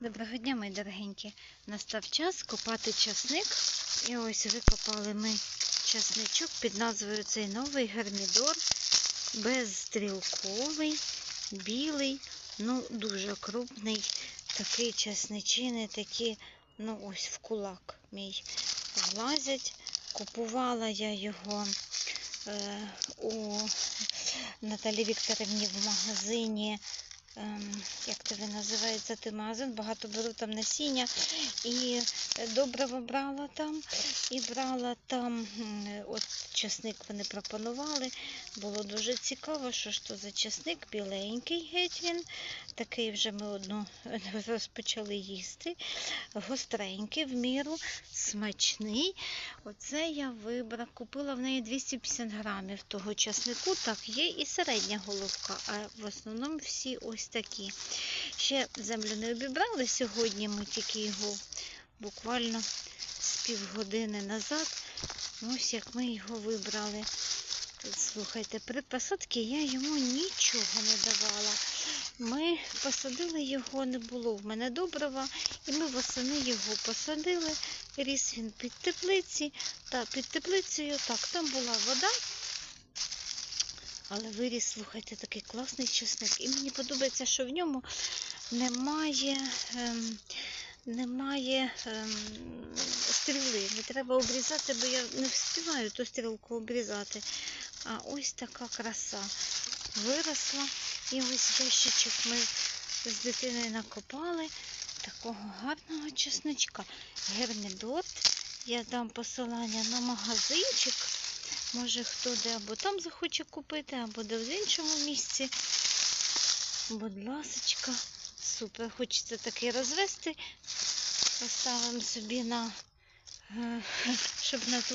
Доброго дня, мої дорогенькі. Настав час копати часник. І ось викопали ми часничок під назвою цей новий гармідор. Безстрілковий, білий, ну дуже крупний. Такий часничини, такі, ну ось в кулак мій влазять. Купувала я його е, у Наталі Вікторівні в магазині ем, як тебе називається той багато беру там насіння і добриво брала там, і брала там, от часник вони пропонували. Було дуже цікаво, що ж то за часник, біленький геть він, такий вже ми одну розпочали їсти, гостренький, в міру, смачний. Оце я вибрала, купила в неї 250 грамів того часнику. Так, є і середня головка, а в основному всі ось такі. Ще землю не обібрали сьогодні, ми тільки його буквально з півгодини назад. Ось як ми його вибрали. Слухайте, при посадці я йому нічого не давала. Ми посадили його, не було в мене добрива, і ми восени його посадили. Ріс він під теплиці, та під теплицею, так, там була вода. Але виріс, слухайте, такий класний чесник. І мені подобається, що в ньому немає, ем, немає ем, стріли. Не треба обрізати, бо я не встигаю ту стрілку обрізати. А ось така краса виросла. І ось ящичок ми з дитиною накопали такого гарного чесночка. Гермідорт. Я дам посилання на магазинчик. Може хто де або там захоче купити, або де в іншому місці. Будь ласочка, супер. Хочеться такий розвести. Поставимо собі на, е, щоб на ту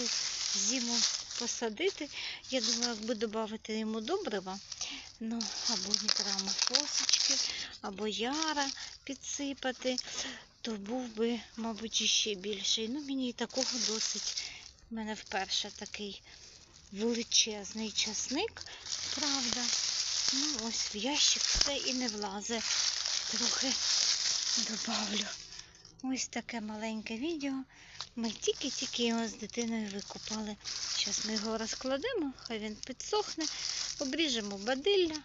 зиму посадити. Я думаю, якби додати йому добрива, ну, або гідрома косочки, або яра підсипати, то був би, мабуть, іще більший. Ну, мені і такого досить. У мене вперше такий величезний часник, правда. Ну, ось в ящик все і не влазе. Трохи добавлю. Ось таке маленьке відео. Ми тільки-тільки його з дитиною викопали. Зараз ми його розкладемо, хай він підсохне, обріжемо бадилля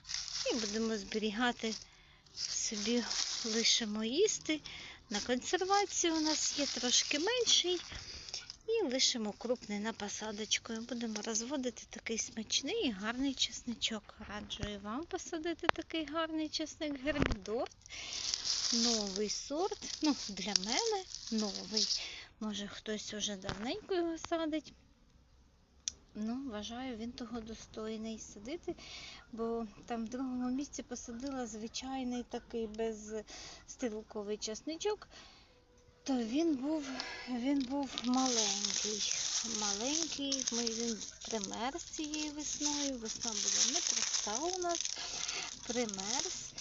і будемо зберігати собі, лишимо їсти. На консервацію у нас є трошки менший. І лишимо крупний на посадочку. І Будемо розводити такий смачний і гарний чесничок. Раджу і вам посадити такий гарний чесник гербідорт. Новий сорт. Ну, для мене новий. Може хтось уже давненько його садить. Ну, вважаю, він того достойний садити, бо там в другому місці посадила звичайний такий безстрілковий часничок то він був, він був маленький. Маленький, ми, він примерз цією весною. Весна була непроста у нас, примерз.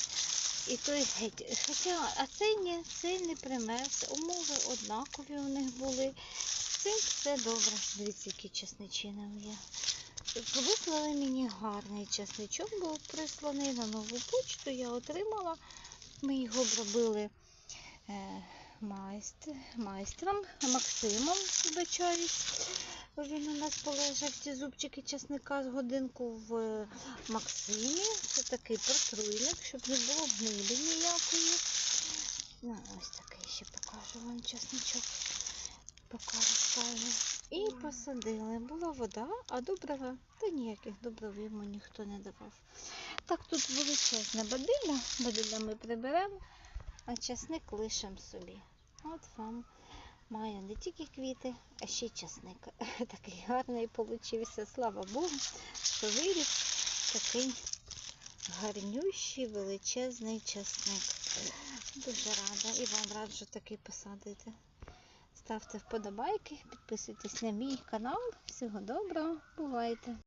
І той геть. Хоча, а цей ні, цей не примерз. Умови однакові у них були. Цим все добре. Дивіться, які чесничини є. Вислали мені гарний чесничок, був присланий на нову почту. Я отримала. Ми його обробили. Е, майстр, майстром Максимом, вибачаюсь. Він у нас полежав ці зубчики чесника з годинку в Максимі. Це такий протруйник, щоб не було гнилі ніякої. Ну, ось такий ще покажу вам чесничок. Поки розкажу. І посадили. Була вода, а добрива, та ніяких добрив йому ніхто не давав. Так, тут величезне бадилля. Бадилля ми приберемо а часник лишимо собі. От вам маю не тільки квіти, а ще й часник. Такий гарний получився. Слава Богу, що виріс такий гарнющий величезний часник. Дуже рада і вам раджу такий посадити. Ставте вподобайки, підписуйтесь на мій канал. Всього доброго, бувайте!